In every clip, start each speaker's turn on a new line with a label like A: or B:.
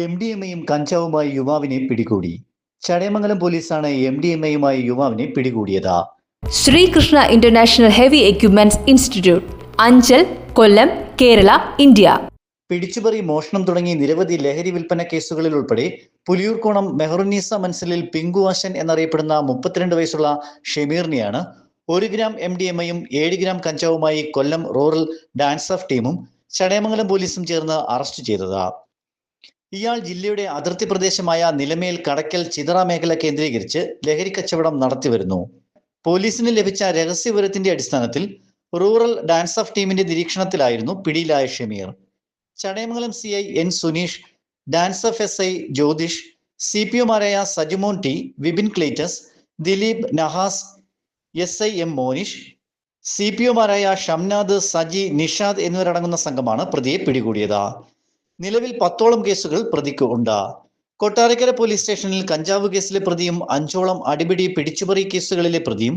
A: M D M എയും കഞ്ചാവുമായി യുവാവിനെ പിടികൂടി. ചടയമംഗലം പോലീസാണ് എം ഡി എം എയുമായി യുവാവിനെ പിടികൂടിയത്.
B: Sreekrishna international heavy equipments institute Anchal Kollam Kerala India.
A: പിടിച്ചുപറി മോഷണം തുടങ്ങി നിരവധി ലഹരി വിൽപ്പന കേസുകളിൽ ഉൾപ്പെടെ പുലിയൂർക്കോണം മെഹറുന്നീസ മൻസലിൽ പിങ്കുവാശൻ എന്നറിയപ്പെടുന്ന മുപ്പത്തിരണ്ട് വയസ്സുള്ള ഷെമീറിനെയാണ് ഒരു ഗ്രാം എം ഡി എം ഐയും ഏഴ് ഗ്രാം കഞ്ചാവുമായി കൊല്ലം റൂറൽ ഡാൻസ് ഓഫ് ടീമും ചടയമംഗലം പോലീസും ചേർന്ന് അറസ്റ്റ് ചെയ്തത്. ഇയാൾ ജില്ലയുടെ അതിർത്തി പ്രദേശമായ നിലമേൽ കടക്കൽ ചിതറ മേഖല കേന്ദ്രീകരിച്ച് ലഹരി കച്ചവടം നടത്തിവരുന്നു പോലീസിന് ലഭിച്ച രഹസ്യവിവരത്തിന്റെ അടിസ്ഥാനത്തിൽ റൂറൽ ഡാൻസ് ഓഫ് ടീമിന്റെ നിരീക്ഷണത്തിലായിരുന്നു പിടിയിലായ Shameer. Chadayamangalam C I N Suneesh DANSAF S I Jyothish C P ഒമാരായ Sajimon T Vipin Cletus Dileep Nahas S I M Monish C P ഒമാരായ Shamnad Saji Nishad എന്നിവരടങ്ങുന്ന സംഘമാണ് പ്രതിയെ പിടികൂടിയത്. നിലവിൽ പത്തോളം കേസുകൾ പ്രതിക്ക് ഉണ്ട്. കൊട്ടാരക്കര പോലീസ് സ്റ്റേഷനിൽ കഞ്ചാവ് കേസിലെ പ്രതിയും അഞ്ചോളം അടിപിടി പിടിച്ചുപറി കേസുകളിലെ പ്രതിയും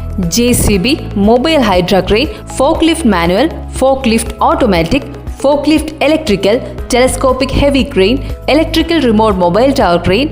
B: JCB mobile hydra crane forklift manual forklift automatic forklift electrical telescopic heavy crane electrical remote mobile tower crane